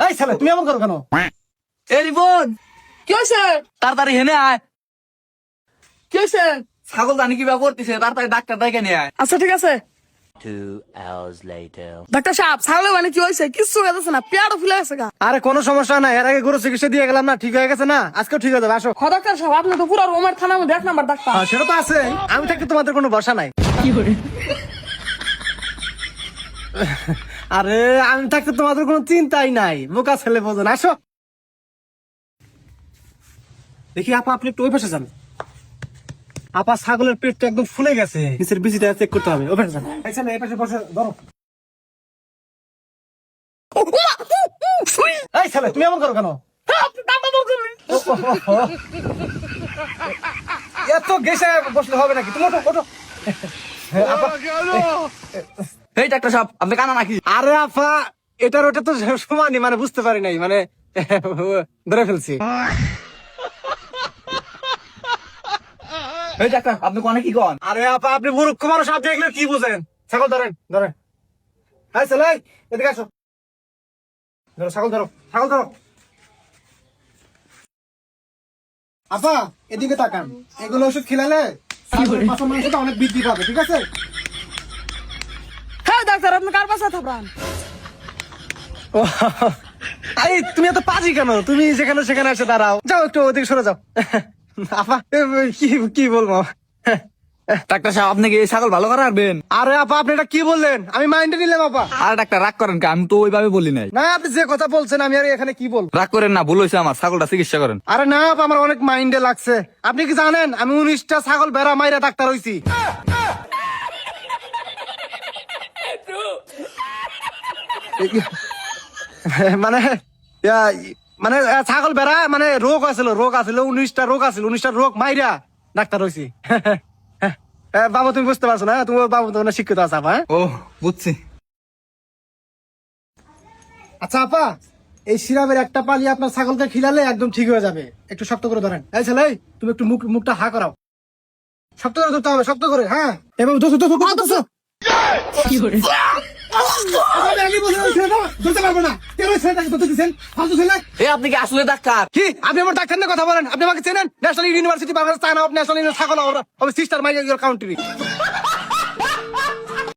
এই ছেলে তুমি এমন করো কেন? এ রিপন কি হয়েছে তাড়াতাড়ি হেনে আয়। কি হয়েছে ছাগল জানি কি ব্যাপার করতেছে? তাড়াতাড়ি ডাক্তার দেখে নিয়ে আয়। আচ্ছা ঠিক আছে. ডাক্তার সাহেব ছাগলের মানে কি হয়েছে না পেয়ারও ফুলে গেছে আরে কোনো সমস্যা নাই। এর আগে গরু চিকিৎসা দিয়ে গেলাম না ঠিক হয়ে গেছে না? আজকেও ঠিক হয়ে যাবে আসো। ডাক্তার সাহেব আপনি তো পুরো রোমের থানা মধ্যে এক নাম্বার ডাক্তার। হ্যাঁ, সেটা তো আছে আমি থাকতে তোমাদের কোনো ভরসা নাই। আরে আমি থাকতে তোমাদের কোনো চিন্তাই নাই। বোকা ছেলে বোঝেন আসো। দেখি আপা আপনি একটু ওই পাশে যান। আপা ছাগলের পেটটা একদম ফুলে গেছে। নিচের বিচিটা চেক করতে হবে ওই পাশে যান। এই ছেলে, এই পাশে বসে ধরো। এই ছেলে তুমি এমন করো কেন? এত গেছে বসলে হবে নাকি? তুমি ওঠো ওঠো। আপা, এই ডাক্তার সাহেব আপনি কানা নাকি? আরে আপা এটার ওটা তো সমানই মানে বুঝতে পারি নাই মানে ধরে ফেলছি। এই ডাক্তার আপনি কোনে কি কন? আরে আপা আপনি মূর্খ মানুষ আপনি এগুলো কি বুঝেন? ছাগল ধরেন ধরেন। হ্যাঁ ছেলে এদিকে আসো। ধরো ছাগল ধরো ছাগল ধরো। আপা এদিকে তাকান। এগুলো ওষুধ খিলালে ছাগলের পাশা মাংসটা অনেক বৃদ্ধি পাবে ঠিক আছে? ডাক্তার আপনি কার পাশে থাকবেন আরে তুমি এত পাজি কেন? তুমি যেখানে সেখানে এসে দাঁড়াও। যাও একটু ওদিকে সরে যাও। আপা কি কি বলব? ডাক্তার সাহেব আপনি কি এই ছাগল ভালো করে রাখবেন? আরে আপা আপনি এটা কি বললেন? আমি মাইন্ডে নিলাম আপা। আর ডাক্তার রাগ করেন আমি তো ওইভাবে বলি নাই। না আপনি যে কথা বলছেন আমি আর এখানে কি বল রাগ করেন না ভুল হয়েছে আমার। ছাগলটা চিকিৎসা করেন। আরে না আপা আমার অনেক মাইন্ডে লাগছে। আপনি কি জানেন? আমি উনিশটা ছাগল বেড়া মাইরা ডাক্তার হইছি। মানে মানে ছাগল বেড়া মানে রোগ আছিল রোগ আছিল উনিশটা রোগ আছিল উনিশটা রোগ মাইরা ডাক্তার হইছি এ, বাবু তুমি বুঝতে পারছ না? তুমি বাবু তো অনেক শিক্ষিত আছে আপা? ও বুঝছি। আচ্ছা আপা এই সিরাপের একটা পালি আপনার ছাগলকে খিলালে একদম ঠিক হয়ে যাবে। একটু শক্ত করে ধরেন। এই ছেলে তুমি একটু মুখ মুখটা হা করাও। শক্ত করে ধরতে হবে শক্ত করে হ্যাঁ? এবার দোষো দোষো দোষো দোষো আপনি কি আসলে ডাক্তার? কি? আপনি আমার ডাক্তার কথা বলেন? আপনি আমাকে চেনেন? National university Bangladesh China of sister my your country